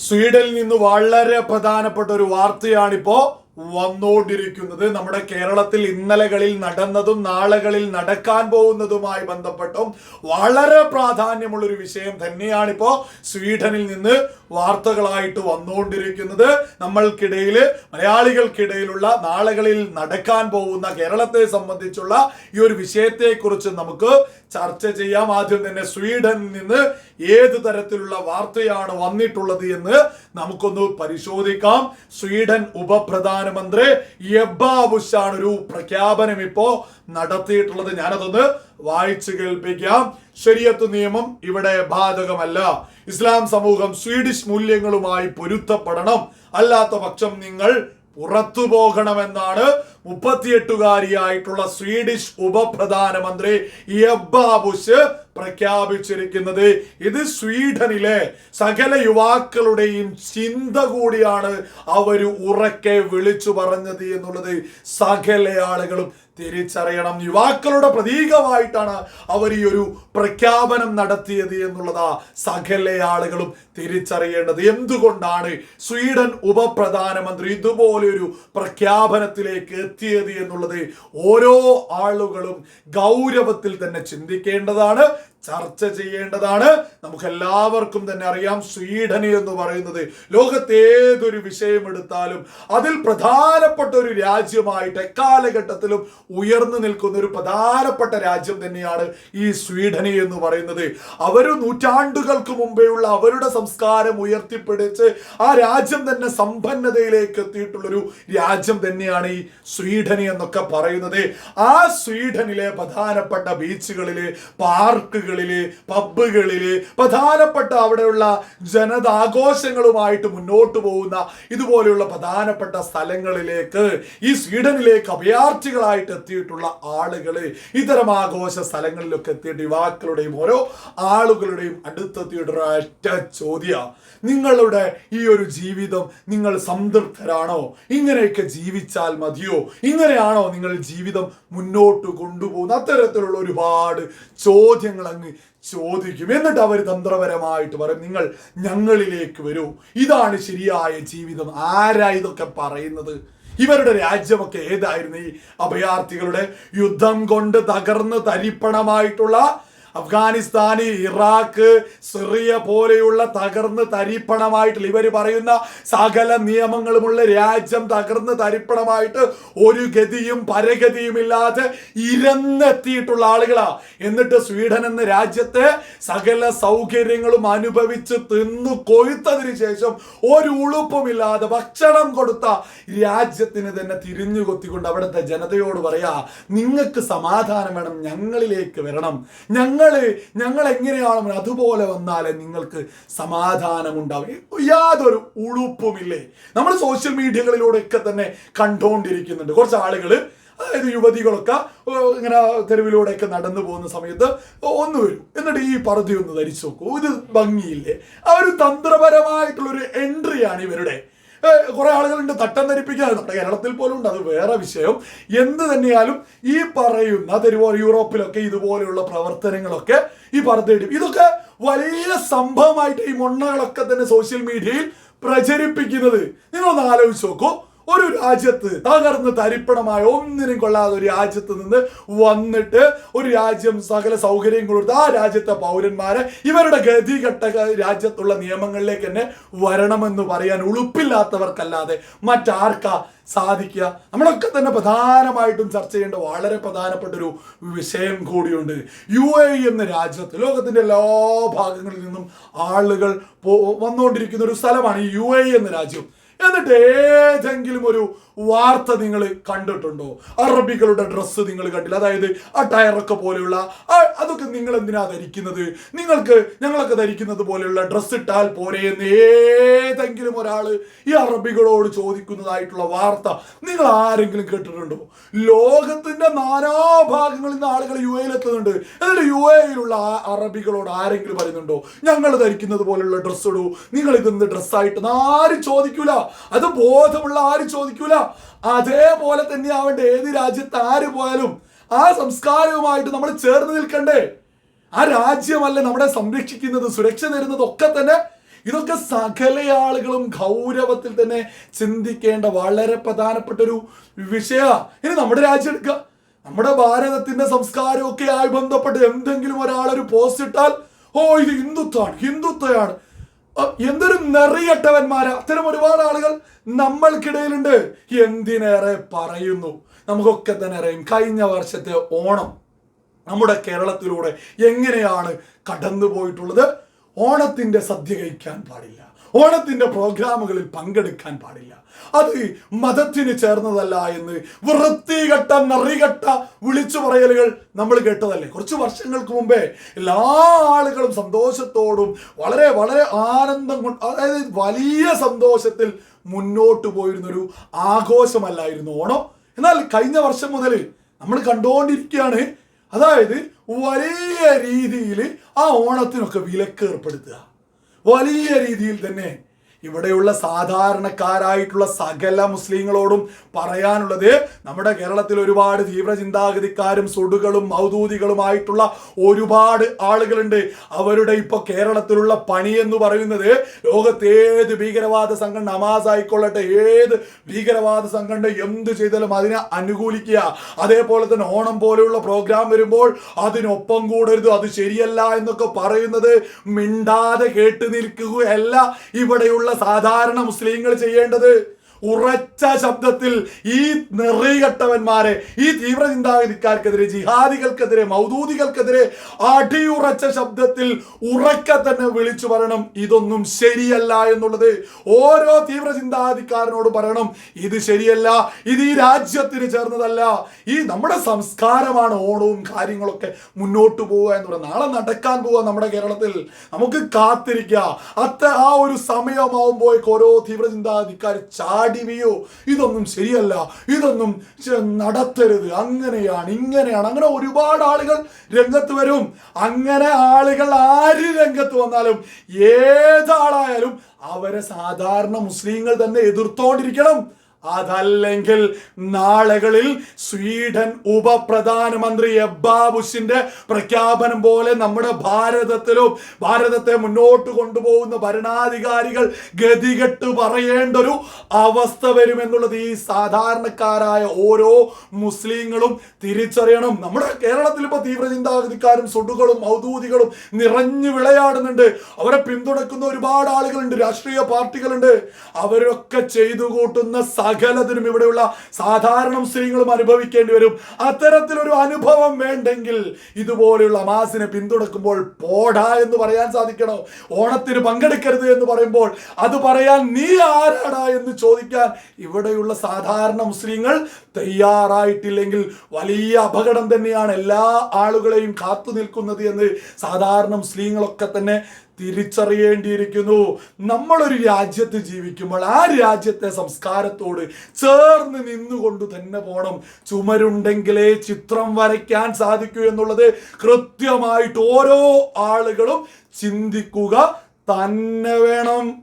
സ്വീഡനിൽ നിന്ന് വളരെ പ്രധാനപ്പെട്ട ഒരു വാർത്തയാണിപ്പോ വന്നുകൊണ്ടിരിക്കുന്നത് നമ്മുടെ കേരളത്തിൽ ഇന്നലകളിൽ നടന്നതും നാളുകളിൽ നടക്കാൻ പോകുന്നതുമായി ബന്ധപ്പെട്ടും വളരെ പ്രാധാന്യമുള്ള ഒരു വിഷയം തന്നെയാണിപ്പോ സ്വീഡനിൽ നിന്ന് വാർത്തകളായിട്ട് വന്നുകൊണ്ടിരിക്കുന്നത് നമ്മൾക്കിടയിൽ മലയാളികൾക്കിടയിലുള്ള നാളുകളിൽ നടക്കാൻ പോകുന്ന കേരളത്തെ സംബന്ധിച്ചുള്ള ഈ ഒരു വിഷയത്തെക്കുറിച്ച് നമുക്ക് ചർച്ച ചെയ്യാം. ആദ്യം തന്നെ സ്വീഡനിൽ നിന്ന് ഏത് തരത്തിലുള്ള വാർത്തയാണ് വന്നിട്ടുള്ളത് എന്ന് നമുക്കൊന്ന് പരിശോധിക്കാം. സ്വീഡൻ ഉപപ്രധാനമന്ത്രി എബ്ബാബുഷാണ് ഒരു പ്രഖ്യാപനം ഇപ്പോൾ നടത്തിയിട്ടുള്ളത്. ഞാനതൊന്ന് വായിച്ചു കേൾപ്പിക്കാം ശരിയത്ത് നിയമം ഇവിടെ ബാധകമല്ല. ഇസ്ലാം സമൂഹം സ്വീഡിഷ് മൂല്യങ്ങളുമായി പൊരുത്തപ്പെടണം. അല്ലാത്ത പക്ഷം നിങ്ങൾ പുറത്തു പോകണമെന്നാണ് മുപ്പത്തിയെട്ടുകാരിയായിട്ടുള്ള സ്വീഡിഷ് ഉപപ്രധാനമന്ത്രി എബ്ബ പ്രഖ്യാപിച്ചിരിക്കുന്നത് ഇത് സ്വീഡനിലെ സകല യുവാക്കളുടെയും ചിന്ത കൂടിയാണ് അവർ ഉറക്കെ വിളിച്ചു പറഞ്ഞത് എന്നുള്ളത് സകല ആളുകളും തിരിച്ചറിയണം. യുവാക്കളുടെ പ്രതീകമായിട്ടാണ് അവർ ഈ ഒരു പ്രഖ്യാപനം നടത്തിയത് എന്നുള്ളതാ സകല ആളുകളും തിരിച്ചറിയേണ്ടത്. എന്തുകൊണ്ടാണ് സ്വീഡൻ ഉപപ്രധാനമന്ത്രി ഇതുപോലെ ഒരു പ്രഖ്യാപനത്തിലേക്ക് എത്തിയത് എന്നുള്ളത് ഓരോ ആളുകളും ഗൗരവത്തിൽ തന്നെ ചിന്തിക്കേണ്ടതാണ്. ചർച്ച ചെയ്യേണ്ടതാണ്. നമുക്ക് എല്ലാവർക്കും തന്നെ അറിയാം സ്വീഡൻ എന്ന് പറയുന്നത് ലോകത്തെ ഏതൊരു വിഷയമെടുത്താലും അതിൽ പ്രധാനപ്പെട്ട ഒരു രാജ്യമായിട്ട് എക്കാലഘട്ടത്തിലും ഉയർന്നു നിൽക്കുന്ന ഒരു പ്രധാനപ്പെട്ട രാജ്യം തന്നെയാണ് ഈ സ്വീഡനി എന്ന് പറയുന്നത്. അവർ നൂറ്റാണ്ടുകൾക്ക് മുമ്പേയുള്ള അവരുടെ സംസ്കാരം ഉയർത്തിപ്പിടിച്ച് ആ രാജ്യം തന്നെ സമ്പന്നതയിലേക്ക് എത്തിയിട്ടുള്ളൊരു രാജ്യം തന്നെയാണ് ഈ സ്വീഡനി എന്നൊക്കെ പറയുന്നത്. ആ സ്വീഡനിലെ പ്രധാനപ്പെട്ട ബീച്ചുകളിൽ പാർക്കുകളിൽ പബ്ബുകളിൽ പ്രധാനപ്പെട്ട അവിടെയുള്ള ജനതാഘോഷങ്ങളുമായിട്ട് മുന്നോട്ട് പോകുന്ന ഇതുപോലെയുള്ള പ്രധാനപ്പെട്ട സ്ഥലങ്ങളിലേക്ക് ഈ സ്വീഡനിലേക്ക് അഭയാർത്ഥികളായിട്ട് എത്തിയിട്ടുള്ള ആളുകൾ ഇത്തരം ആഘോഷ സ്ഥലങ്ങളിലൊക്കെ എത്തിയിട്ട് യുവാക്കളുടെയും ഓരോ ആളുകളുടെയും അടുത്തെത്തിയിട്ടുള്ള ഒറ്റ ചോദ്യ. നിങ്ങളുടെ ഈ ഒരു ജീവിതം നിങ്ങൾ സംതൃപ്തരാണോ? ഇങ്ങനെയൊക്കെ ജീവിച്ചാൽ മതിയോ? ഇങ്ങനെയാണോ നിങ്ങൾ ജീവിതം മുന്നോട്ട് കൊണ്ടുപോകുന്ന അത്തരത്തിലുള്ള ഒരുപാട് ചോദ്യങ്ങൾ അങ്ങ് ചോദിക്കും എന്നിട്ട് അവർ തന്ത്രപരമായിട്ട് പറയും നിങ്ങൾ ഞങ്ങളിലേക്ക് വരൂ. ഇതാണ് ശരിയായ ജീവിതം. ആരാ ഇതൊക്കെ പറയുന്നത്? ഇവരുടെ രാജ്യമൊക്കെ ഏതായിരുന്നു ഈ അഭയാർത്ഥികളുടെ യുദ്ധം കൊണ്ട് തകർന്ന് തരിപ്പണമായിട്ടുള്ള അഫ്ഗാനിസ്ഥാന് ഇറാഖ് സിറിയ പോലെയുള്ള തകർന്ന് തരിപ്പണമായിട്ട് ഇവർ പറയുന്ന സകല നിയമങ്ങളുമുള്ള രാജ്യം തകർന്ന് തരിപ്പണമായിട്ട് ഒരു ഗതിയും പരഗതിയും ഇല്ലാതെ ഇരന്നെത്തിയിട്ടുള്ള ആളുകളാ. എന്നിട്ട് സ്വീഡൻ എന്ന രാജ്യത്തെ സകല സൗകര്യങ്ങളും അനുഭവിച്ച് തിന്നു കൊഴുത്തതിന് ശേഷം ഒരു ഉളുപ്പുമില്ലാതെ ഭക്ഷണം കൊടുത്ത രാജ്യത്തിന് തന്നെ തിരിഞ്ഞു കൊത്തിക്കൊണ്ട് അവിടുത്തെ ജനതയോട് പറയാ നിങ്ങൾക്ക് സമാധാനം വേണം ഞങ്ങളിലേക്ക് വരണം. ഞങ്ങൾ ഞങ്ങൾ ഞങ്ങൾ എങ്ങനെയാണോ അതുപോലെ വന്നാലേ നിങ്ങൾക്ക് സമാധാനം ഉണ്ടാവും യാതൊരു ഉളുപ്പുമില്ലേ? നമ്മൾ സോഷ്യൽ മീഡിയകളിലൂടെയൊക്കെ തന്നെ കണ്ടുകൊണ്ടിരിക്കുന്നുണ്ട് കുറച്ച് ആളുകൾ അതായത് യുവതികളൊക്കെ ഇങ്ങനെ തെരുവിലൂടെയൊക്കെ നടന്നു പോകുന്ന സമയത്ത് ഒന്ന് വരും. എന്നിട്ട് ഈ പറുതി ഒന്ന് ധരിച്ചു നോക്കൂ. ഇത് ഭംഗിയില്ലേ? ആ ഒരു തന്ത്രപരമായിട്ടുള്ളൊരു എൻട്രിയാണ് ഇവരുടെ. കുറെ ആളുകളുണ്ട് തട്ടം ധരിപ്പിക്കാൻ നമ്മുടെ കേരളത്തിൽ പോലും ഉണ്ട് അത് വേറെ വിഷയം. എന്ത് തന്നെയാലും ഈ പറയുന്ന തെരുവോ യൂറോപ്പിലൊക്കെ ഇതുപോലെയുള്ള പ്രവർത്തനങ്ങളൊക്കെ ഈ പറഞ്ഞിടും ഇതൊക്കെ വലിയ സംഭവമായിട്ട് ഈ മൊണ്ണകളൊക്കെ തന്നെ സോഷ്യൽ മീഡിയയിൽ പ്രചരിപ്പിക്കുന്നത്. നിങ്ങളൊന്ന് ആലോചിച്ച് നോക്കൂ. ഒരു രാജ്യത്ത് തകർന്ന് തരിപ്പണമായ ഒന്നിനും കൊള്ളാതെ ഒരു രാജ്യത്ത് നിന്ന് വന്നിട്ട് ഒരു രാജ്യം സകല സൗകര്യം കൊടുത്ത് ആ രാജ്യത്തെ പൗരന്മാരെ ഇവരുടെ ഗതികെട്ട രാജ്യത്തുള്ള നിയമങ്ങളിലേക്ക് തന്നെ വരണമെന്ന് പറയാൻ ഉളുപ്പില്ലാത്തവർക്കല്ലാതെ മറ്റാർക്കാ സാധിക്കുക? നമ്മളൊക്കെ തന്നെ പ്രധാനമായിട്ടും ചർച്ച ചെയ്യേണ്ട വളരെ പ്രധാനപ്പെട്ട ഒരു വിഷയം കൂടിയുണ്ട്. യു എ എന്ന രാജ്യത്ത് ലോകത്തിന്റെ എല്ലാ ഭാഗങ്ങളിൽ നിന്നും ആളുകൾ വന്നുകൊണ്ടിരിക്കുന്ന ഒരു സ്ഥലമാണ് ഈ യു എ എന്ന രാജ്യം. എന്നിട്ട് ഏതെങ്കിലും ഒരു വാർത്ത നിങ്ങൾ കണ്ടിട്ടുണ്ടോ? അറബികളുടെ ഡ്രസ്സ് നിങ്ങൾ കണ്ടില്ല. അതായത് ആ ടയറൊക്കെ പോലെയുള്ള അതൊക്കെ നിങ്ങൾ എന്തിനാ ധരിക്കുന്നത്? നിങ്ങൾക്ക് ഞങ്ങളൊക്കെ ധരിക്കുന്നത് പോലെയുള്ള ഡ്രസ്സ് ഇട്ടാൽ പോരെ എന്ന് ഏതെങ്കിലും ഒരാൾ ഈ അറബികളോട് ചോദിക്കുന്നതായിട്ടുള്ള വാർത്ത നിങ്ങൾ ആരെങ്കിലും കേട്ടിട്ടുണ്ടോ? ലോകത്തിന്റെ നാനാഭാഗങ്ങളിൽ നിന്ന് ആളുകൾ യു എയിൽ എത്തുന്നുണ്ട്. എന്നിട്ട് യു എയിലുള്ള അറബികളോട് ആരെങ്കിലും പറയുന്നുണ്ടോ? ഞങ്ങൾ ധരിക്കുന്നത് പോലെയുള്ള ഡ്രസ്സ് ഇടൂ. നിങ്ങൾ ഇതെന്ത് ഡ്രസ്സായിട്ട് ആരും ചോദിക്കൂല. അത് ബോധമുള്ള ആരും ചോദിക്കൂല. അതേപോലെ തന്നെ ആവേണ്ട ഏത് രാജ്യത്ത് ആര് പോയാലും ആ സംസ്കാരവുമായിട്ട് നമ്മൾ ചേർന്ന് നിൽക്കണ്ടേ. ആ രാജ്യമല്ല നമ്മളെ സംരക്ഷിക്കുന്നത് സുരക്ഷ തരുന്നത് ഒക്കെ തന്നെ ഇതൊക്കെ സകല ആളുകളും ഗൗരവത്തിൽ തന്നെ ചിന്തിക്കേണ്ട വളരെ പ്രധാനപ്പെട്ട ഒരു വിഷയ. ഇനി നമ്മുടെ രാജ്യം എടുക്കുക നമ്മുടെ ഭാരതത്തിന്റെ സംസ്കാരമൊക്കെ ആയി ബന്ധപ്പെട്ട് എന്തെങ്കിലും ഒരാളൊരു ഒരു പോസ്റ്റ് ഇട്ടാൽ ഓ ഇത് ഹിന്ദുത്വമാണ് ഹിന്ദുത്വയാണ്. എന്തൊരു നിറയട്ടവന്മാര് അത്തരം ഒരുപാട് ആളുകൾ നമ്മൾക്കിടയിലുണ്ട്. എന്തിനേറെ പറയുന്നു? നമുക്കൊക്കെ തന്നെ അറിയാം കഴിഞ്ഞ വർഷത്തെ ഓണം നമ്മുടെ കേരളത്തിലൂടെ എങ്ങനെയാണ് കടന്നു പോയിട്ടുള്ളത് ഓണത്തിന്റെ സദ്യ കഴിക്കാൻ പാടില്ല. ഓണത്തിന്റെ പ്രോഗ്രാമുകളിൽ പങ്കെടുക്കാൻ പാടില്ല. അത് മതത്തിന് ചേർന്നതല്ല എന്ന് വൃത്തികെട്ട നറികെട്ട വിളിച്ചു പറയലുകൾ നമ്മൾ കേട്ടതല്ലേ? കുറച്ച് വർഷങ്ങൾക്ക് മുമ്പേ എല്ലാ ആളുകളും സന്തോഷത്തോടും വളരെ വളരെ ആനന്ദം കൊണ്ട് അതായത് വലിയ സന്തോഷത്തിൽ മുന്നോട്ട് പോയിരുന്നൊരു ആഘോഷമല്ലായിരുന്നു ഓണം. എന്നാൽ കഴിഞ്ഞ വർഷം മുതൽ നമ്മൾ കണ്ടുകൊണ്ടിരിക്കുകയാണ് അതായത് വലിയ രീതിയിൽ ആ ഓണത്തിനൊക്കെ വിലക്ക് ഏർപ്പെടുത്തുക വലിയ രീതിയിൽ തന്നെ ഇവിടെയുള്ള സാധാരണക്കാരായിട്ടുള്ള സകല മുസ്ലിങ്ങളോടും പറയാനുള്ളത് നമ്മുടെ കേരളത്തിൽ ഒരുപാട് തീവ്ര ചിന്താഗതിക്കാരും സുടുകളും മൗദൂദികളുമായിട്ടുള്ള ഒരുപാട് ആളുകളുണ്ട്. അവരുടെ ഇപ്പൊ കേരളത്തിലുള്ള പണി എന്ന് പറയുന്നത് ലോകത്ത് ഏത് ഭീകരവാദ സംഘം നമാസ് ആയിക്കൊള്ളട്ടെ ഏത് ഭീകരവാദ സംഘം എന്ത് ചെയ്താലും അതിനെ അനുകൂലിക്കുക. അതേപോലെ തന്നെ ഓണം പോലെയുള്ള പ്രോഗ്രാം വരുമ്പോൾ അതിനൊപ്പം കൂടരുത് അത് ശരിയല്ല എന്നൊക്കെ പറയുന്നത് മിണ്ടാതെ കേട്ട് നിൽക്കുകയല്ല ഇവിടെയുള്ള സാധാരണ മുസ്ലിങ്ങൾ ചെയ്യേണ്ടത് ഉറച്ച ശബ്ദത്തിൽ ഈ നെറികെട്ടവന്മാരെ ഈ തീവ്ര ചിന്താഗതിക്കാർക്കെതിരെ ജിഹാദികൾക്കെതിരെ മൗദൂദികൾക്കെതിരെ അടിയുറച്ച ശബ്ദത്തിൽ ഉറക്കെ തന്നെ വിളിച്ചു പറയണം. ഇതൊന്നും ശരിയല്ല എന്നുള്ളത് ഓരോ തീവ്ര ചിന്താഗതിക്കാരനോട് പറയണം. ഇത് ശരിയല്ല ഇത് ഈ രാജ്യത്തിന് ചേർന്നതല്ല. ഈ നമ്മുടെ സംസ്കാരമാണ് ഓണവും കാര്യങ്ങളൊക്കെ മുന്നോട്ട് പോവുക എന്ന് പറയുന്നത്. നാളെ നടക്കാൻ പോവുക നമ്മുടെ കേരളത്തിൽ. നമുക്ക് കാത്തിരിക്കുക അത്ര ആ ഒരു സമയമാവുമ്പോഴേക്ക് ഓരോ തീവ്ര ചാടി വീയോ ഇതൊന്നും ശരിയല്ല. ഇതൊന്നും നടത്തരുത്. അങ്ങനെയാണ് ഇങ്ങനെയാണ്. അങ്ങനെ ഒരുപാട് ആളുകൾ രംഗത്ത് വരും. അങ്ങനെ ആളുകൾ ആര് രംഗത്ത് വന്നാലും ഏതാളായാലും അവരെ സാധാരണ മുസ്ലിങ്ങൾ തന്നെ എതിർത്തോണ്ടിരിക്കണം. അതല്ലെങ്കിൽ നാളുകളിൽ സ്വീഡൻ ഉപപ്രധാനമന്ത്രി എബ്ബാബുസിന്റെ പ്രഖ്യാപനം പോലെ നമ്മുടെ ഭാരതത്തിലും ഭാരതത്തെ മുന്നോട്ട് കൊണ്ടുപോകുന്ന ഭരണാധികാരികൾ ഗതികെട്ട് പറയേണ്ട ഒരു അവസ്ഥ വരുമെന്നുള്ളത് ഈ സാധാരണക്കാരായ ഓരോ മുസ്ലിങ്ങളും തിരിച്ചറിയണം. നമ്മുടെ കേരളത്തിൽ ഇപ്പൊ തീവ്ര ചിന്താഗതിക്കാരും സുടുകളും ഔദൂതികളും നിറഞ്ഞു വിളയാടുന്നുണ്ട്. അവരെ പിന്തുണക്കുന്ന ഒരുപാട് ആളുകളുണ്ട് രാഷ്ട്രീയ പാർട്ടികളുണ്ട്. അവരൊക്കെ ചെയ്തു കൂട്ടുന്ന സകലതിനും ഇവിടെയുള്ള സാധാരണ മുസ്ലിങ്ങളും അനുഭവിക്കേണ്ടി വരും. അത്തരത്തിലൊരു അനുഭവം വേണ്ടെങ്കിൽ ഇതുപോലെയുള്ള മാസിനെ പിന്തുണക്കുമ്പോൾ പോടാ എന്ന് പറയാൻ സാധിക്കണോ? ഓണത്തിന് പങ്കെടുക്കരുത് എന്ന് പറയുമ്പോൾ അത് പറയാൻ നീ ആരാടാ എന്ന് ചോദിക്കാൻ ഇവിടെയുള്ള സാധാരണ മുസ്ലിങ്ങൾ തയ്യാറായിട്ടില്ലെങ്കിൽ വലിയ അപകടം തന്നെയാണ് എല്ലാ ആളുകളെയും കാത്തു നിൽക്കുന്നത് എന്ന് സാധാരണ മുസ്ലിങ്ങളൊക്കെ തന്നെ തിരിച്ചറിയേണ്ടിയിരിക്കുന്നു. നമ്മളൊരു രാജ്യത്ത് ജീവിക്കുമ്പോൾ ആ രാജ്യത്തെ സംസ്കാരത്തോട് ചേർന്ന് നിന്നുകൊണ്ട് തന്നെ പോണം. ചുമരുണ്ടെങ്കിലേ ചിത്രം വരയ്ക്കാൻ സാധിക്കൂ എന്നുള്ളത് കൃത്യമായിട്ട് ഓരോ ആളുകളും ചിന്തിക്കുക തന്നെ വേണം.